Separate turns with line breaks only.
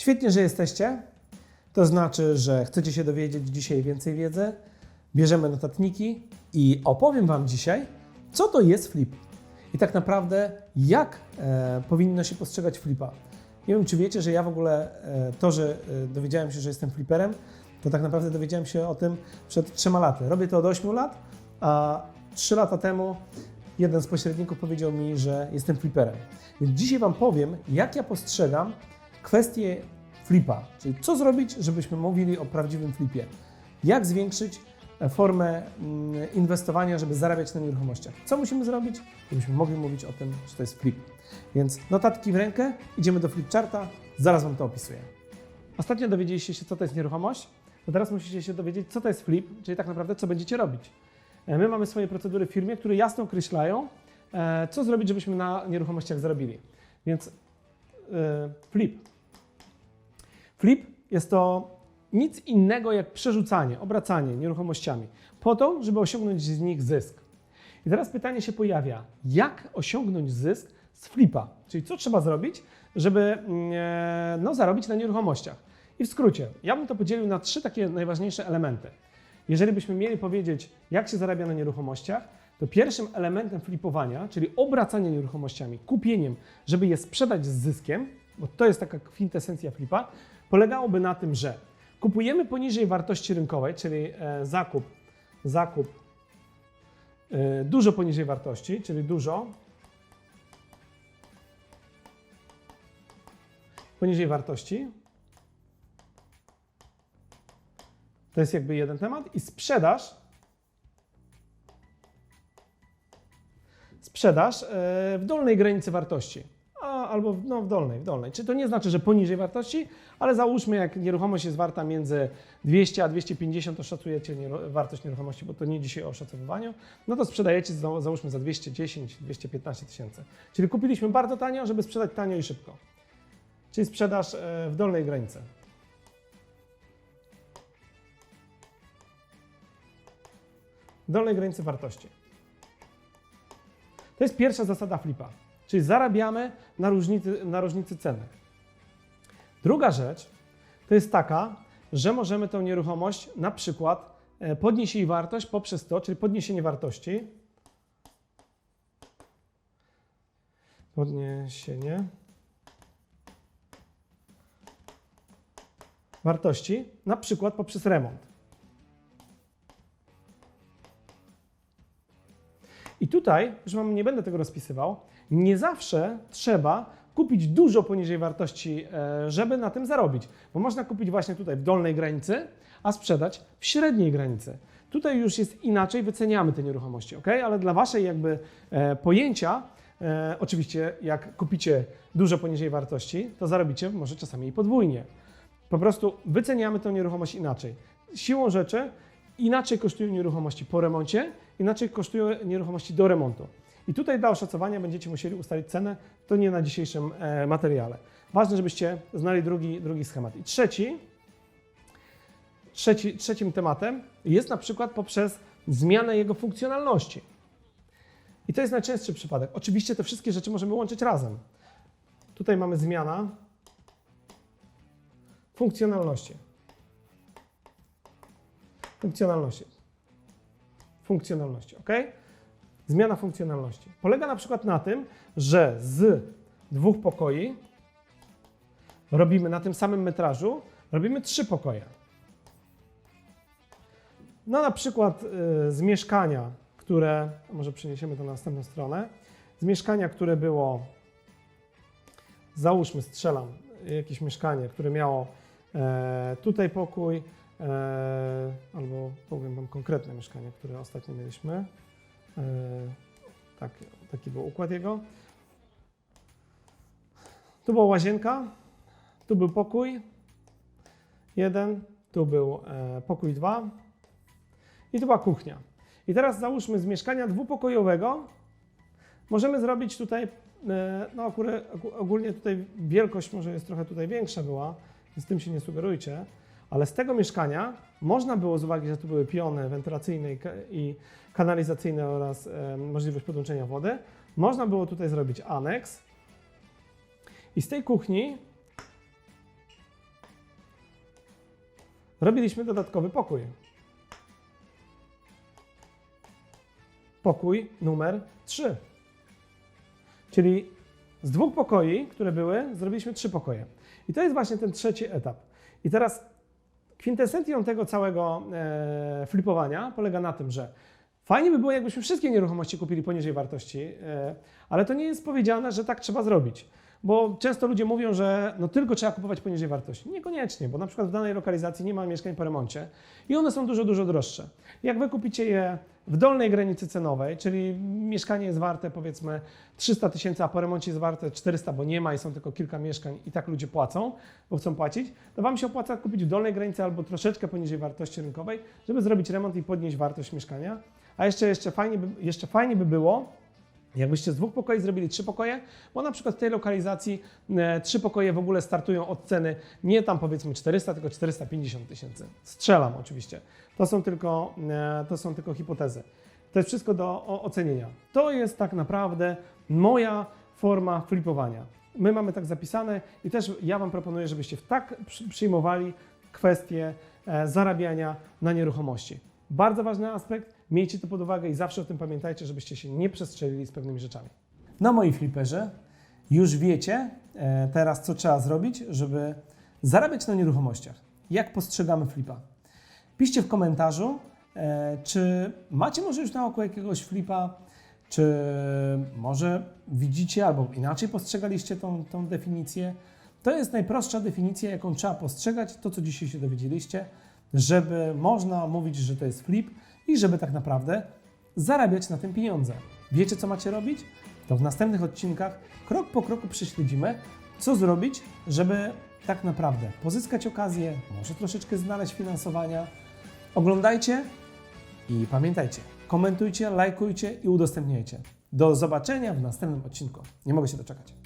Świetnie, że jesteście. To znaczy, że chcecie się dowiedzieć dzisiaj więcej wiedzy. Bierzemy notatniki i opowiem Wam dzisiaj, co to jest flip. I tak naprawdę, jak e, powinno się postrzegać flipa. Nie wiem, czy wiecie, że ja w ogóle e, to, że e, dowiedziałem się, że jestem fliperem, to tak naprawdę dowiedziałem się o tym przed trzema laty. Robię to od 8 lat, a 3 lata temu jeden z pośredników powiedział mi, że jestem fliperem. Więc dzisiaj Wam powiem, jak ja postrzegam kwestię flipa, czyli co zrobić, żebyśmy mówili o prawdziwym flipie. Jak zwiększyć e, formę mm, inwestowania, żeby zarabiać na nieruchomościach. Co musimy zrobić, żebyśmy mogli mówić o tym, że to jest flip. Więc notatki w rękę, idziemy do flipcharta, zaraz Wam to opisuję. Ostatnio dowiedzieliście się, co to jest nieruchomość, to teraz musicie się dowiedzieć, co to jest flip, czyli tak naprawdę, co będziecie robić. E, My mamy swoje procedury w firmie, które jasno określają, e, co zrobić, żebyśmy na nieruchomościach zarobili. Więc flip. Flip jest to nic innego jak przerzucanie, obracanie nieruchomościami, po to, żeby osiągnąć z nich zysk. I teraz pytanie się pojawia, jak osiągnąć zysk z flipa? Czyli co trzeba zrobić, żeby mm, e, no, zarobić na nieruchomościach? I w skrócie, ja bym to podzielił na trzy takie najważniejsze elementy. Jeżeli byśmy mieli powiedzieć, jak się zarabia na nieruchomościach, to pierwszym elementem flipowania, czyli obracania nieruchomościami, kupieniem, żeby je sprzedać z zyskiem, bo to jest taka kwintesencja flipa, polegałoby na tym, że kupujemy poniżej wartości rynkowej, czyli e, zakup, zakup e, dużo poniżej wartości, czyli dużo poniżej wartości. To jest jakby jeden temat. I sprzedaż. Sprzedaż e, w dolnej granicy wartości. A, albo no, w dolnej, w dolnej. Czy to nie znaczy, że poniżej wartości, ale załóżmy, jak nieruchomość jest warta między 200 a 250, to szacujecie wartość nieruchomości, bo to nie dzisiaj o oszacowywaniu, no to sprzedajecie za- załóżmy za 210, 215 tysięcy. Czyli kupiliśmy bardzo tanio, żeby sprzedać tanio i szybko. Czyli sprzedaż e, w dolnej granicy. dolnej granicy wartości. To jest pierwsza zasada flipa, czyli zarabiamy na różnicy, na różnicy ceny. Druga rzecz to jest taka, że możemy tę nieruchomość na przykład e, podnieść jej wartość poprzez to, czyli podniesienie wartości. Podniesienie wartości, na przykład poprzez remont. Tutaj, Wam nie będę tego rozpisywał, nie zawsze trzeba kupić dużo poniżej wartości, e, żeby na tym zarobić. Bo można kupić właśnie tutaj w dolnej granicy, a sprzedać w średniej granicy. Tutaj już jest inaczej, wyceniamy te nieruchomości, ok? Ale dla Waszej jakby e, pojęcia, e, oczywiście jak kupicie dużo poniżej wartości, to zarobicie może czasami i podwójnie. Po prostu wyceniamy tę nieruchomość inaczej. Siłą rzeczy inaczej kosztują nieruchomości po remoncie, inaczej kosztują nieruchomości do remontu. I tutaj dla oszacowania będziecie musieli ustalić cenę, to nie na dzisiejszym e, materiale. Ważne, żebyście znali drugi, drugi schemat. I trzeci, trzeci, trzecim tematem jest na przykład poprzez zmianę jego funkcjonalności. I to jest najczęstszy przypadek. Oczywiście te wszystkie rzeczy możemy łączyć razem. Tutaj mamy zmiana funkcjonalności. Funkcjonalności. Funkcjonalności, ok? Zmiana funkcjonalności. Polega na przykład na tym, że z dwóch pokoi robimy na tym samym metrażu, robimy trzy pokoje. No na przykład y, z mieszkania, które, może przeniesiemy to na następną stronę, z mieszkania, które było, załóżmy, strzelam, jakieś mieszkanie, które miało e, tutaj pokój, albo powiem Wam konkretne mieszkanie, które ostatnio mieliśmy. E, tak, taki był układ jego. Tu była łazienka, tu był pokój jeden, tu był e, pokój dwa i tu była kuchnia. I teraz załóżmy z mieszkania dwupokojowego możemy zrobić tutaj, e, no akurat, ogólnie tutaj wielkość może jest trochę tutaj większa była, więc tym się nie sugerujcie, ale z tego mieszkania można było, z uwagi, że tu były piony wentylacyjne i ka- i kanalizacyjne oraz możliwość podłączenia wody, można było tutaj zrobić aneks i z tej kuchni robiliśmy dodatkowy pokój. Pokój numer 3. Czyli z dwóch pokoi, które były, zrobiliśmy trzy pokoje. I to jest właśnie ten trzeci etap. I teraz kwintesencją tego całego e, flipowania polega na tym, że fajnie by było, jakbyśmy wszystkie nieruchomości kupili poniżej wartości, e, ale to nie jest powiedziane, że tak trzeba zrobić. Bo często ludzie mówią, że no tylko trzeba kupować poniżej wartości. Niekoniecznie, bo na przykład w danej lokalizacji nie ma mieszkań po remoncie i one są dużo, dużo droższe. Jak wy kupicie je w dolnej granicy cenowej, czyli mieszkanie jest warte powiedzmy 300 tysięcy, a po remoncie jest warte 400, bo nie ma i są tylko kilka mieszkań i tak ludzie płacą, bo chcą płacić, to Wam się opłaca kupić w dolnej granicy albo troszeczkę poniżej wartości rynkowej, żeby zrobić remont i podnieść wartość mieszkania. A jeszcze, jeszcze, fajnie, by, jeszcze fajnie by było, Jakbyście z dwóch pokoi zrobili trzy pokoje, bo na przykład w tej lokalizacji e, trzy pokoje w ogóle startują od ceny nie tam powiedzmy 400, tylko 450 tysięcy. Strzelam oczywiście. To są, tylko, e, to są tylko hipotezy. To jest wszystko do o, ocenienia. To jest tak naprawdę moja forma flipowania. My mamy tak zapisane i też ja Wam proponuję, żebyście tak przy- przyjmowali kwestię e, zarabiania na nieruchomości. Bardzo ważny aspekt, miejcie to pod uwagę i zawsze o tym pamiętajcie, żebyście się nie przestrzelili z pewnymi rzeczami. No moi fliperzy, już wiecie e, teraz, co trzeba zrobić, żeby zarabiać na nieruchomościach. Jak postrzegamy flipa? Piszcie w komentarzu, e, czy macie może już na oku jakiegoś flipa, czy może widzicie albo inaczej postrzegaliście tą, tą definicję. To jest najprostsza definicja, jaką trzeba postrzegać, to co dzisiaj się dowiedzieliście, żeby można mówić, że to jest flip i żeby tak naprawdę zarabiać na tym pieniądze. Wiecie, co macie robić? To w następnych odcinkach krok po kroku prześledzimy, co zrobić, żeby tak naprawdę pozyskać okazję, może troszeczkę znaleźć finansowania. Oglądajcie i pamiętajcie, komentujcie, lajkujcie i udostępniajcie. Do zobaczenia w następnym odcinku. Nie mogę się doczekać.